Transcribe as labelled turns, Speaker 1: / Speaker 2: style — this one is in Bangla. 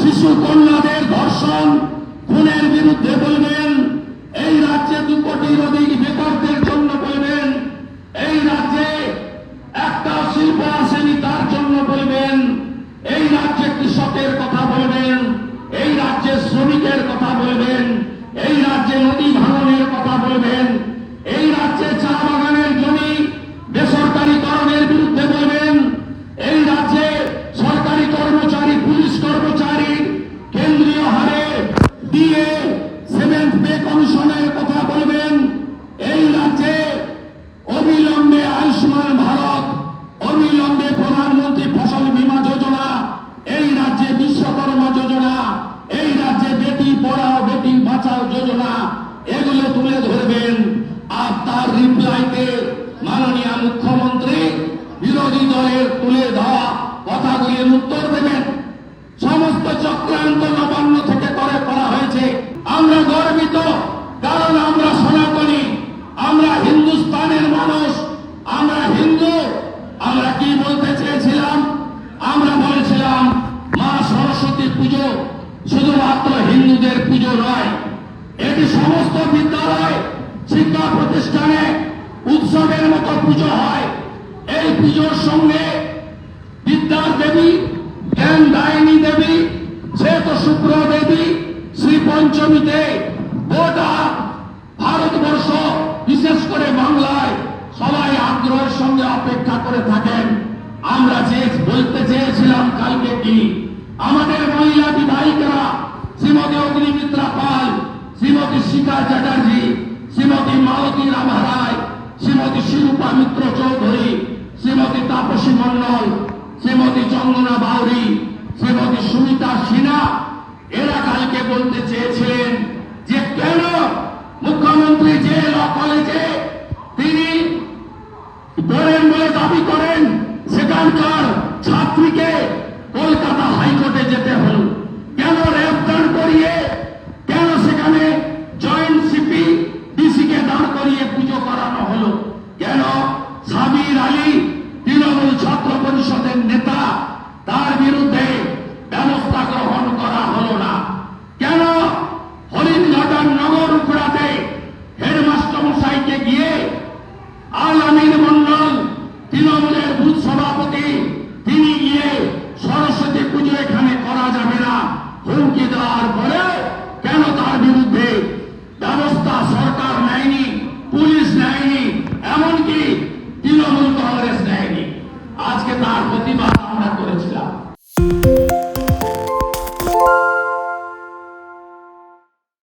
Speaker 1: শিশু কন্যাদের ধর্ষণ, খুনের বিরুদ্ধে বলবেন, এই রাজ্যে দু কোটির অধিক বেকারদের জন্য বলবেন, এই রাজ্যে একটা শিল্প আসেনি তার জন্য বলবেন, এই রাজ্যে কৃষকের কথা বলবেন, এই রাজ্যে শ্রমিকের কথা বলবেন, এই রাজ্যে নদী ভাঙনের কথা বলবেন, এই রাজ্যে চা বাগানের জমি বেসরকারীকরণের বিরুদ্ধে বলবেন এই রাজ্যে সরকারি কর্মচারী পুলিশ কর্মচারী কেন্দ্রীয় হারে দিয়ে সেভেন্থ পে কমিশনের কথা বলবেন। এই রাজ্যে অবিলম্বে আয়ুষ্মান ভারত, অবিলম্বে প্রধানমন্ত্রী ফসল বীমা যোজনা, এই রাজ্যে বিশ্বকর্মা যোজনা, এই রাজ্যে বেটি পড়াও, বেটি বাঁচাও যোজনা, এগুলো তুলে ধরবেন। আর তার রিপ্লাইতে মাননীয় মুখ্যমন্ত্রী বিরোধী দলের তুলে দেওয়া কথাগুলির উত্তর দেবেন। সমস্ত চক্রান্ত গর্বিত, কারণ আমরা সনাতনী, আমরা হিন্দুস্তানের মানুষ, আমরা হিন্দু, আমরা কি বলতে চেয়েছিলাম? আমরা বলেছিলাম, মা সরস্বতী পুজো শুধুমাত্র হিন্দুদের পুজো নয়, এটি সমস্ত বিদ্যালয়, শিক্ষা প্রতিষ্ঠানে উৎসবের মতো পুজো হয়। এই পুজোর সঙ্গে বিদ্যার দেবী, জ্ঞান দায়নী দেবী, শ্বেত শুক্র দেবী, শ্রী পঞ্চমীতে গোটা আগ্রহের সঙ্গে অপেক্ষা করে থাকেন। আমরা যে বলতে চেয়েছিলাম কালকে কি? আমাদের মহিলা বিধায়িকারা শ্রীমতী অগ্নিমিত্রা পাল, শ্রীমতী শিখা চ্যাটার্জি, শ্রীমতী মালতী রাভা রায় শ্রীমতী শিরূপা মিত্র চৌধুরী, শ্রীমতী তাপসী মণ্ডল, শ্রীমতী চন্দনা বাউরি, শ্রীমতী সুমিতা সিনহা, এরা কালকে বলতে চেয়েছিলেন যেতে হল। হুমকি দেওয়ার পরে কেন তার বিরুদ্ধে ব্যবস্থা সরকার নেয়নি, পুলিশ নেয়নি, এমনকি তৃণমূল কংগ্রেস নেয়নি? আজকে তার প্রতিবাদ